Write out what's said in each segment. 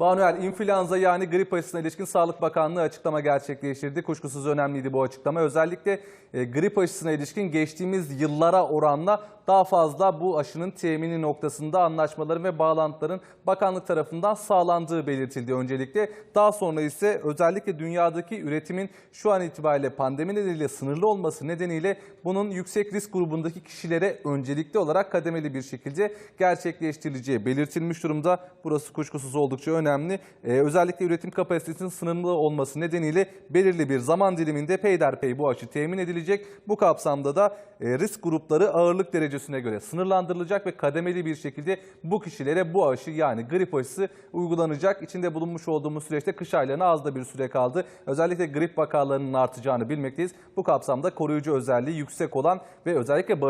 Banuel, influenza yani grip aşısına ilişkin Sağlık Bakanlığı açıklama gerçekleştirdi. Kuşkusuz önemliydi bu açıklama. Özellikle e, grip aşısına ilişkin geçtiğimiz yıllara oranla daha fazla bu aşının temini noktasında anlaşmaların ve bağlantıların bakanlık tarafından sağlandığı belirtildi öncelikle. Daha sonra ise özellikle dünyadaki üretimin şu an itibariyle pandemi nedeniyle sınırlı olması nedeniyle bunun yüksek risk grubundaki kişilere öncelikli olarak kademeli bir şekilde gerçekleştirileceği belirtilmiş durumda. Burası kuşkusuz oldukça önemli. Ee, özellikle üretim kapasitesinin sınırlı olması nedeniyle belirli bir zaman diliminde peyderpey bu aşı temin edilecek. Bu kapsamda da e, risk grupları ağırlık derecesine göre sınırlandırılacak ve kademeli bir şekilde bu kişilere bu aşı yani grip aşısı uygulanacak. İçinde bulunmuş olduğumuz süreçte kış aylarına az da bir süre kaldı. Özellikle grip vakalarının artacağını bilmekteyiz. Bu kapsamda koruyucu özelliği yüksek olan ve özellikle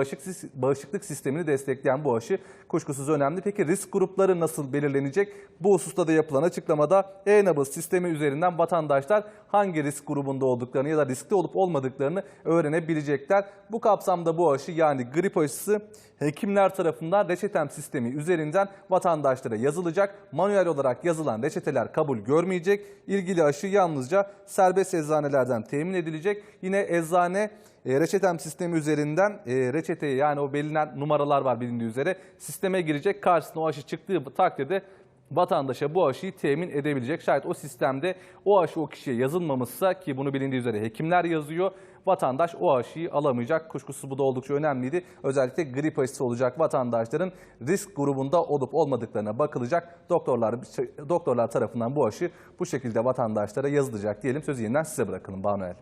bağışıklık sistemini destekleyen bu aşı kuşkusuz önemli. Peki risk grupları nasıl belirlenecek? Bu hususta da yapılan açıklamada e-nabız sistemi üzerinden vatandaşlar hangi risk grubunda olduklarını ya da riskli olup olmadıklarını öğrenebilecekler. Bu kapsamda bu aşı yani grip aşısı hekimler tarafından reçetem sistemi üzerinden vatandaşlara yazılacak. Manuel olarak yazılan reçeteler kabul görmeyecek. İlgili aşı yalnızca serbest eczanelerden temin edilecek. Yine eczane e, reçetem sistemi üzerinden e, reçeteyi yani o belirlenen numaralar var bilindiği üzere sisteme girecek. Karşısına o aşı çıktığı takdirde vatandaşa bu aşıyı temin edebilecek. Şayet o sistemde o aşı o kişiye yazılmamışsa ki bunu bilindiği üzere hekimler yazıyor. Vatandaş o aşıyı alamayacak. Kuşkusuz bu da oldukça önemliydi. Özellikle grip aşısı olacak vatandaşların risk grubunda olup olmadıklarına bakılacak. Doktorlar doktorlar tarafından bu aşı bu şekilde vatandaşlara yazılacak diyelim. Sözü yeniden size bırakalım Banuel.